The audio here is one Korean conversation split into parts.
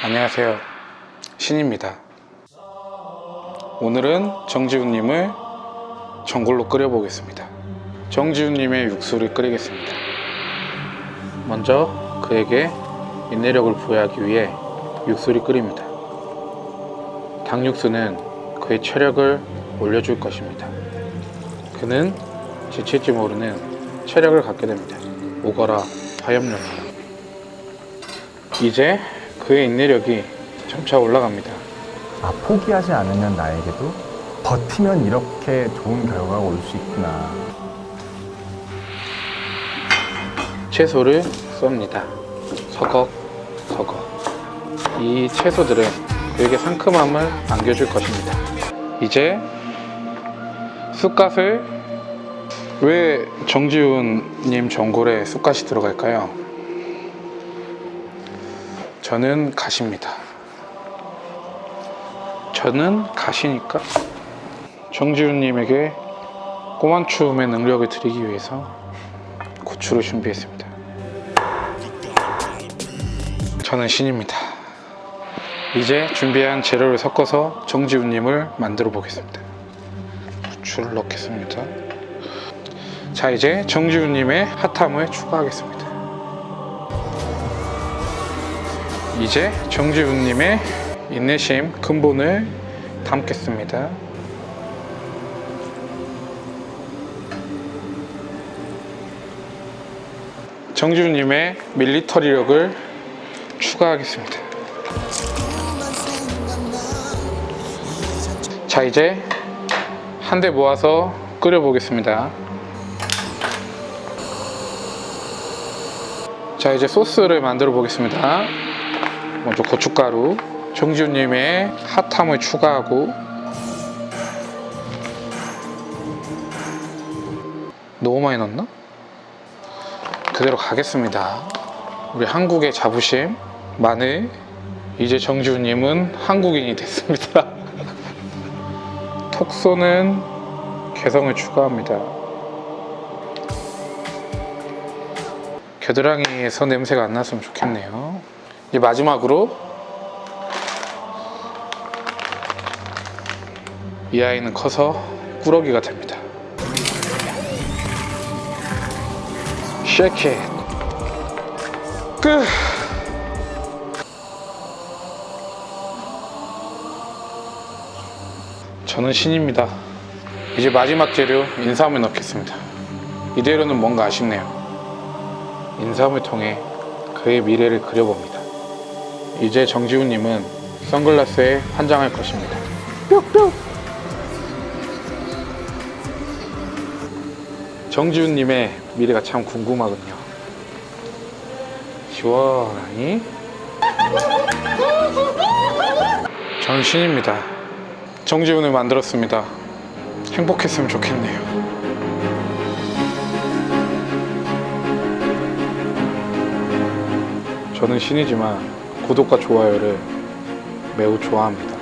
안녕하세요. 신입니다. 오늘은 정지훈님을 전골로 끓여보겠습니다. 정지훈님의 육수를 끓이겠습니다. 먼저 그에게 인내력을 부여하기 위해 육수를 끓입니다. 닭육수는 그의 체력을 올려줄 것입니다. 그는 지칠지 모르는 체력을 갖게 됩니다. 오거라 화염력. 이제 그의 인내력이 점차 올라갑니다. 아, 포기하지 않으면 나에게도 버티면 이렇게 좋은 결과가 올 수 있구나. 채소를 썹니다. 서걱, 서걱. 이 채소들은 그에게 상큼함을 안겨줄 것입니다. 이제 쑥갓을 왜 정지훈님 전골에 쑥갓이 들어갈까요? 저는 가십니다. 저는 가시니까 정지훈님에게 꼬만춤의 능력을 드리기 위해서 고추를 준비했습니다. 저는 신입니다. 이제 준비한 재료를 섞어서 정지훈님을 만들어 보겠습니다. 고추를 넣겠습니다. 자, 이제 정지훈님의 핫함을 추가하겠습니다. 이제 정지훈님의 인내심 근본을 담겠습니다. 정지훈님의 밀리터리력을 추가하겠습니다. 자, 이제 한 대 모아서 끓여보겠습니다. 자, 이제 소스를 만들어 보겠습니다. 먼저 고춧가루, 정지훈님의 핫함을 추가하고 너무 많이 넣었나? 그대로 가겠습니다. 우리 한국의 자부심, 마늘. 이제 정지훈님은 한국인이 됐습니다. 톡 쏘는 개성을 추가합니다. 겨드랑이에서 냄새가 안 났으면 좋겠네요. 이제 마지막으로 이 아이는 커서 꾸러기가 됩니다. 쉐킷 끝 저는 신입니다. 이제 마지막 재료 인삼을 넣겠습니다. 이대로는 뭔가 아쉽네요. 인삼을 통해 그의 미래를 그려봅니다. 이제 정지훈님은 선글라스에 환장할 것입니다. 정지훈님의 미래가 참 궁금하군요. 시원하니? 전 신입니다. 정지훈을 만들었습니다. 행복했으면 좋겠네요. 저는 신이지만 구독과 좋아요를 매우 좋아합니다.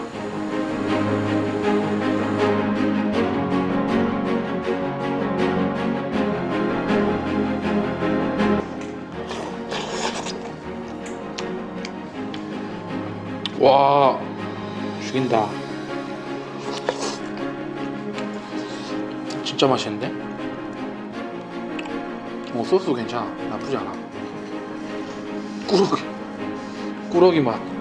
와, 죽인다. 진짜 맛있는데? 어, 소스 괜찮아. 나쁘지 않아. 꾸러기. 꾸러기 맛.